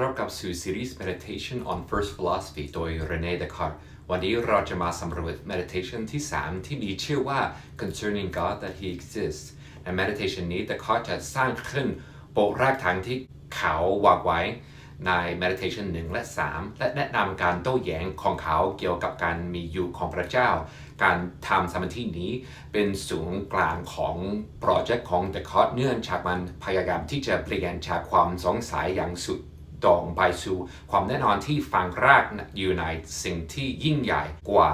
รับกับสู่ซีรีส์ Meditation on First Philosophy โดย René Descartes วันนี้เราจะมาสำรวจ meditation ที่ 3 ที่มีชื่อว่า Concerning God that He exists ใน meditation นี้ Descartes จะสร้างขึ้นโปะรากฐานที่เขาวางไว้ใน meditation 1 และ 3 และแนะนำการโต้แย้งของเขาเกี่ยวกับการมีอยู่ของพระเจ้า การทำสมาธินี้เป็นศูนย์กลางของโปรเจกต์ของ Descartes เนื่องจากมันพยายามที่จะเปลี่ยนจากความสงสัยอย่างสุด ตรงไปสู่ความแน่นอนที่ฝังรากอยู่ในสิ่งที่ยิ่งใหญ่กว่า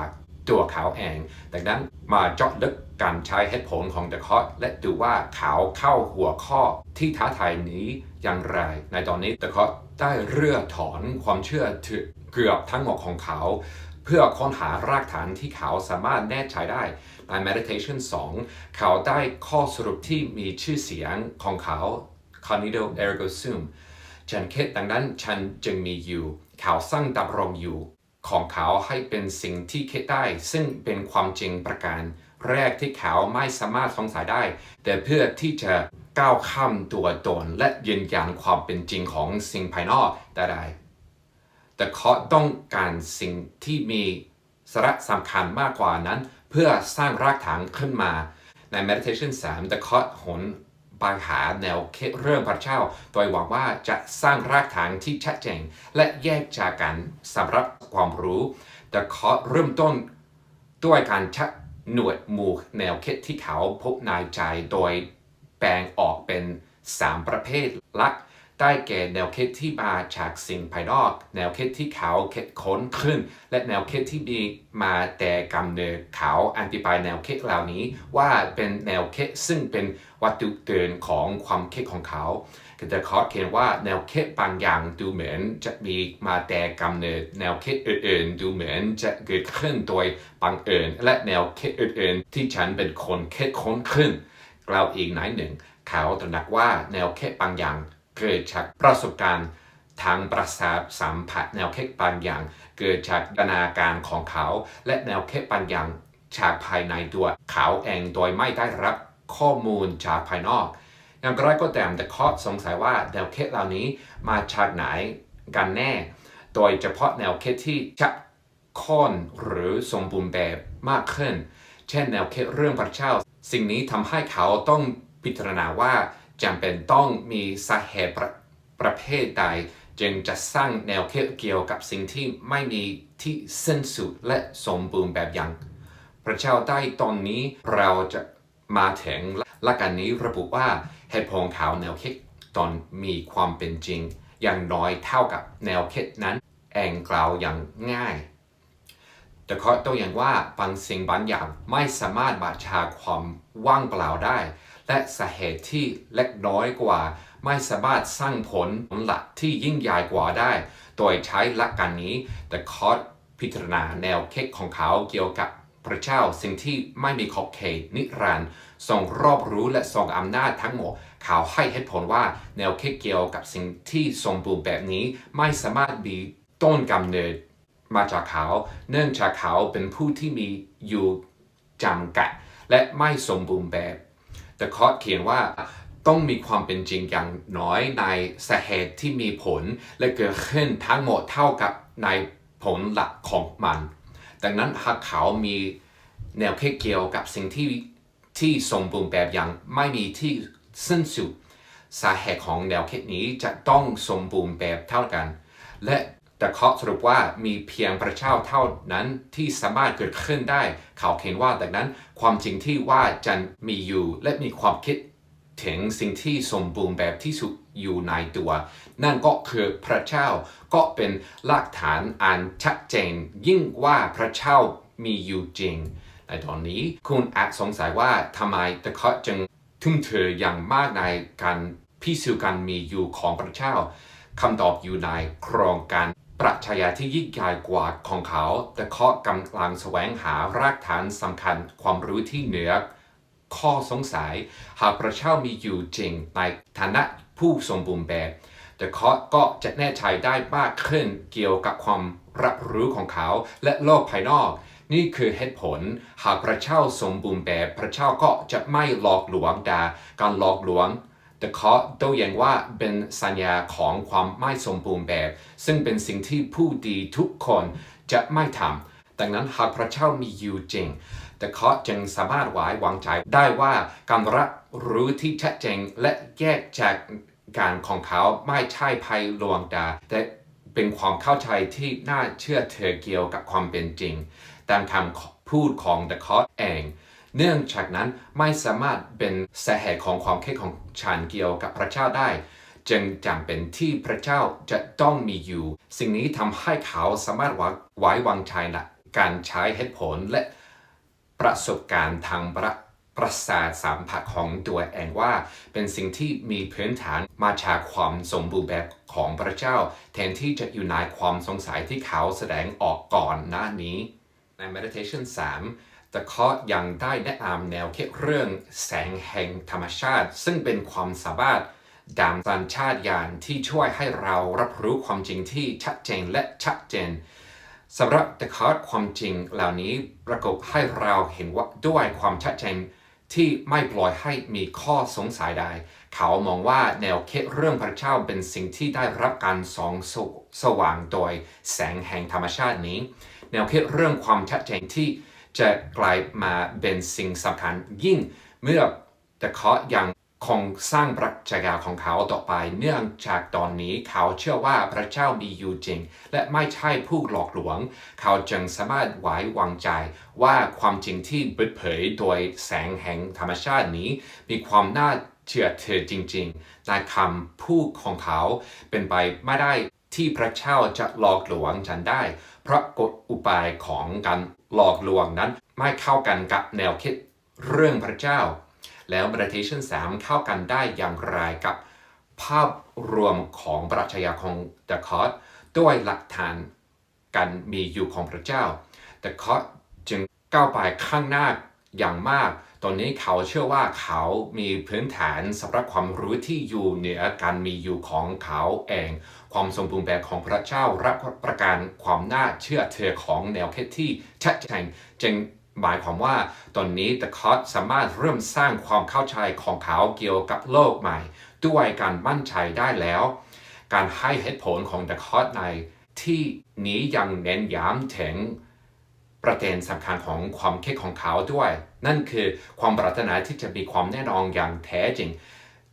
ตัวเขาเอง ดังนั้นมาเจาะลึกการใช้เหตุผลของเดอะคอตและดูว่าเขาเข้าหัวข้อที่ท้าทายนี้อย่างไร ในตอนนี้เดอะคอตได้เรื่อถอนความเชื่อเกือบทั้งหมดของเขา เพื่อค้นหารากฐานที่เขาสามารถแน่ใจได้ใน meditation 2 เขาได้ข้อสรุปที่มีชื่อเสียงของเขา cogito ergo sum ฉันคิดดังนั้นฉันจึงมีอยู่ เขาสร้างดำรงอยู่ ของเขาให้เป็นสิ่งที่คิดได้ ซึ่งเป็นความจริงประการ แรกที่เขาไม่สามารถสงสัยได้ แต่เพื่อที่จะก้าวข้ามตัวตนและยืนยันความเป็นจริงของสิ่งภายนอกได้ แต่เขาต้องการสิ่งที่มีสาระสำคัญมากกว่านั้น เพื่อสร้างรากฐานขึ้นมาใน meditation 3 The c o t หน ปัญหาแนวคิดเรื่องพระเจ้า โดยหวังว่าจะสร้างรากฐานที่ชัดเจนและแยกจากกันสำหรับความรู้ แต่ขอเริ่มต้นด้วยการชักหนวดหมู่แนวคิดที่เขาพบในใจโดยแบ่งออกเป็น 3 ประเภทหลัก ได้แก่แนวคิดที่มาจากสิ่งภายนอก แนวคิดที่เขาคิดค้นขึ้น และแนวคิดที่มีมาแต่กำเนิดเขาอธิบายแนวคิดเหล่านี้ ว่าเป็นแนวคิดซึ่งเป็นวัตถุเตือนของความคิดของเขาคือเดคอร์เขียนว่าแนวคิดบางอย่างดูเหมือนจะมีมาแต่กำเนิด แนวคิดอื่นๆ ดูเหมือนจะเกิดขึ้นโดยบังเอิญและแนวคิดอื่นๆ ที่ฉันเป็นคนคิดค้นขึ้น กล่าวอีกไหนหนึ่ง เขาตระหนักว่าแนวคิดบางอย่าง เกิดจากประสบการณ์ทางประสาทสัมผัสแนวคิดบางอย่าง เกิดจากดนาการของเขา และแนวคิดบางอย่างจากภายในตัวเขาเองโดยไม่ได้รับข้อมูลจากภายนอก อย่างไรก็ตามแต่ข้อสงสัยว่าแนวคิดเหล่านี้มาจากไหนกันแน่ โดยเฉพาะแนวคิดที่จะค้นหรือสมบูรณ์แบบมากขึ้น เช่นแนวคิดเรื่องพระเจ้า สิ่งนี้ทำให้เขาต้องพิจารณาว่า จำเป็นต้องมีสาเหตุประประเภทใด จึงจะสร้างแนวคิดเกี่ยวกับสิ่งที่ไม่มีที่สิ้นสุดและสมบูรณ์แบบอย่าง พระเจ้าได้ตอนนี้เราจะมาถึงหลักการนี้ระบุว่าเหตุผลขาวแนวคิดตอนมีความเป็นจริง อย่างน้อยเท่ากับแนวคิดนั้นเองกล่าวอย่างง่าย แต่ข้อตัวอย่างว่าบางสิ่งบางอย่างไม่สามารถมาชาความว่างเปล่าได้ และสาเหตุที่เล็กน้อยกว่า ไม่สามารถสร้างผลหลักที่ยิ่งใหญ่กว่าได้ โดยใช้หลักการนี้ แต่คอร์พิจารณาแนวเคิดของเขาเกี่ยวกับพระเจ้าสิ่งที่ไม่มีขอบเขตนิรันดร์ทรงรอบรู้และทรงอำนาจทั้งหมดเขาให้เหตุผลว่าแนวคิดเกี่ยวกับสิ่งที่สมบูรณ์แบบนี้ไม่สามารถมีต้นกำเนิดมาจากเขา เนื่องจากเขาเป็นผู้ที่มีอยู่จำกัด และไม่สมบูรณ์แบบ แต่คอร์เขียนว่าต้องมีความเป็นจริงอย่างน้อยในสาเหตุที่มีผลและเกิดขึ้นทั้งหมดเท่ากับในผลหลักของมัน ดังนั้นหากเขามีแนวคิดเกี่ยวกับสิ่งที่ที่สมบูรณ์แบบอย่างไม่มีที่สิ้นสุดสาเหตุของแนวคิดนี้จะต้องสมบูรณ์แบบเท่ากัน และ แต่เขาสรุปว่ามีเพียงพระเจ้าเท่านั้นที่สามารถเกิดขึ้นได้ เขาเขียนว่าดังนั้น ความจริงที่ว่าจะมีอยู่และมีความคิดถึงสิ่งที่สมบูรณ์แบบที่สุดอยู่ในตัว นั่นก็คือพระเจ้าก็เป็นหลักฐานอันชัดเจน ยิ่งว่าพระเจ้ามีอยู่จริง ในตอนนี้คุณอาจสงสัยว่าทำไมตะเคาะจึงทุ่มเทอย่างมากในการพิสูจน์การมีอยู่ของพระเจ้าคำตอบอยู่ในโครงการ ปรัชญาที่ยิ่งใหญ่กว่าของเขา แต่เคาะกำลังแสวงหารากฐานสำคัญความรู้ที่เหนือข้อสงสัย หากพระเจ้ามีอยู่จริงในฐานะผู้สมบูรณ์แบบแต่เขาก็จะแน่ใจได้มากขึ้นเกี่ยวกับความรับรู้ของเขาและโลกภายนอก นี่คือเหตุผล หากพระเจ้าสมบูรณ์แบบพระเจ้าก็จะไม่หลอกลวงดาการหลอกลวง แต่เขอโต้แย้งว่าเป็นสัญญาของความไม่สมบูรณ์แบบ ซึ่งเป็นสิ่งที่ผู้ดีทุกคนจะไม่ทำดังนั้นหากพระเจ้ามีอยู่จริง แต่เขาจึงสามารถไว้วางใจได้ว่าการรับรู้ที่ชัดเจนและแยกจากการของเขาไม่ใช่ภัยลวงตาแต่เป็นความเข้าใจที่น่าเชื่อถือเกี่ยวกับความเป็นจริง ตามคำพูดของเดอะคอเอง เนื่องจากนั้นไม่สามารถเป็นสาเหตุของความคิดของฉันเกี่ยวกับพระเจ้าได้ จึงจำเป็นที่พระเจ้าจะต้องมีอยู่ สิ่งนี้ทำให้เขาสามารถไว้วางใจในการใช้เหตุผลและประสบการณ์ทางประประสาทสัมผัสของตัวเองว่า เป็นสิ่งที่มีพื้นฐานมาจากความสมบูรณ์แบบของพระเจ้า แทนที่จะอยู่ในความสงสัยที่เขาแสดงออกก่อนหน้านี้ ใน meditation 3 แต่เขายังได้แนะนำแนวคิดเรื่องแสงแห่งธรรมชาติ ซึ่งเป็นความสามารถดามสัญชาตญาณที่ช่วยให้เรารับรู้ความจริงที่ชัดเจนและชัดเจนสำหรับเดคาร์ความจริงเหล่านี้ประกอบให้เราเห็นว่าด้วยความชัดเจนที่ไม่ปล่อยให้มีข้อสงสัยใด เขามองว่าแนวคิดเรื่องพระเจ้าเป็นสิ่งที่ได้รับการส่องสว่างโดยแสงแห่งธรรมชาตินี้ แนวคิดเรื่องความชัดเจนที่ จะกลายมาเป็นสิ่งสำคัญยิ่งเมื่อแต่เขายังคงสร้างปรัชญาของเขาต่อไป เนื่องจากตอนนี้เขาเชื่อว่าพระเจ้ามีอยู่จริง และไม่ใช่ผู้หลอกลวง เขาจึงสามารถไว้วางใจว่าความจริงที่เปิดเผยโดยแสงแห่งธรรมชาตินี้ มีความน่าเชื่อถือจริงๆในคำพูดของเขาเป็นไปไม่ได้ ที่พระเจ้าจะหลอกลวงฉันได้ เพราะกฎอุบายของการหลอกลวงนั้นไม่เข้ากันกับแนวคิดเรื่องพระเจ้า แล้ว meditation 3 เข้ากันได้อย่างไรกับ ภาพรวมของปรัชญาของเดคอร์ด้วยหลักฐานการมีอยู่ของพระเจ้าเดคอร์จึงก้าวไปข้างหน้า อย่างมาก ตอนนี้เขาเชื่อว่าเขามีพื้นฐานสำหรับความรู้ที่อยู่เหนือการมีอยู่ของเขาเอง ความสมบูรณ์แบบของพระเจ้ารับประการความน่าเชื่อถือของแนวคิดที่ชัดเจนจึงหมายความว่าตอนนี้เดอะคอสสามารถเริ่มสร้างความเข้าใจของเขาเกี่ยวกับโลกใหม่ ด้วยการมั่นใจได้แล้ว การให้เหตุผลของเดอะคอสในที่นี้ยังเน้นย้ำถึงประเด็นสำคัญของความคิดของเขาด้วย นั่นคือความปรารถนาที่จะมีความแน่นอนอย่างแท้จริง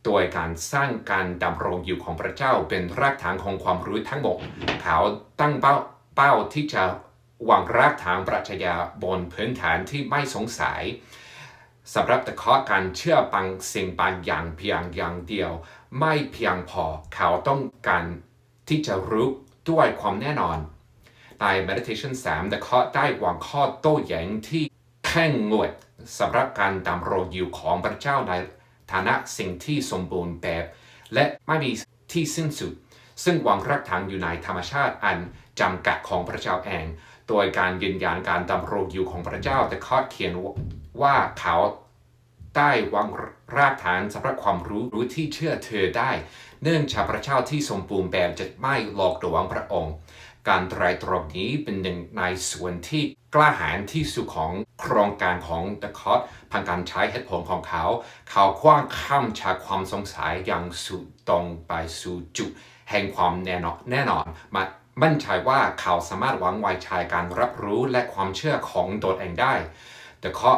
โดยการสร้างการดำรงอยู่ของพระเจ้าเป็นรากฐานของความรู้ทั้งหมดเขาตั้งเป้าเป้าที่จะวางรากฐานปรัชญาบนพื้นฐานที่ไม่สงสัยสำหรับแต่ข้อการเชื่อบางสิ่งบางอย่างเพียงอย่างเดียว ไม่เพียงพอเขาต้องการที่จะรู้ด้วยความแน่นอนใน meditation 3 The Court ได้วางข้อโต้แย้งที่แข่งงวด สำหรับการดำรงอยู่ของพระเจ้าในฐานะสิ่งที่สมบูรณ์แบบ และไม่มีที่สิ้นสุด ซึ่งวางรากฐานอยู่ในธรรมชาติอันจำกัดของพระเจ้าเอง โดยการยืนยันการดำรงอยู่ของพระเจ้าแต่ข้อเขียนว่าเขาได้วางรากฐานสำหรับความรู้รู้ที่เชื่อเธอได้ เนื่องจากพระเจ้าที่สมบูรณ์แบบจะไม่หลอกลวงพระองค์ การไตรตรองนี้เป็นหนึ่งในส่วนที่กล้าหาญที่สุดของโครงการของเดอะคอสผ่านการใช้เหตุผลของเขา เขาคว้างข้ามจากความสงสัยอย่างสุดตรงไปสู่จุดแห่งความแน่นอนแน่นอนมามั่นใจว่าเขาสามารถวางไว้ใจการรับรู้และความเชื่อของตนเองได้ แต่เขา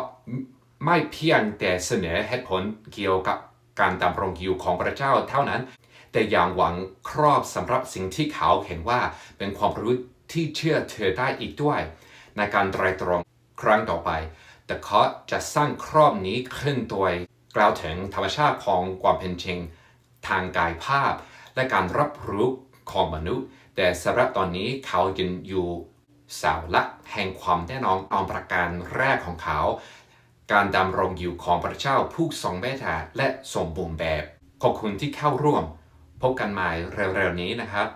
ไม่เพียงแต่เสนอเหตุผลเกี่ยวกับการดำรงอยู่ของพระเจ้าเท่านั้น แต่อยังหวังครอบสำหรับสิ่งที่เขาเห็นว่าเป็นความรู้ที่เชื่อเธอได้อีกด้วย ในการไตรตรองครั้งต่อไป แต่เขาจะสร้างครอบนี้ขึ้นโดยกล่าวถึงธรรมชาติของความเป็นจริง ทางกายภาพ และการรับรู้ของมนุษย์ แต่สำหรับตอนนี้เขายืนอยู่เสาหลักแห่งความแน่นอนออมประการแรกของเขา การดำรงอยู่ของพระเจ้าผู้ทรงเมตตาและสมบูรณ์แบบ ขอบคุณที่เข้าร่วม พบกันใหม่เร็วๆนี้นะครับ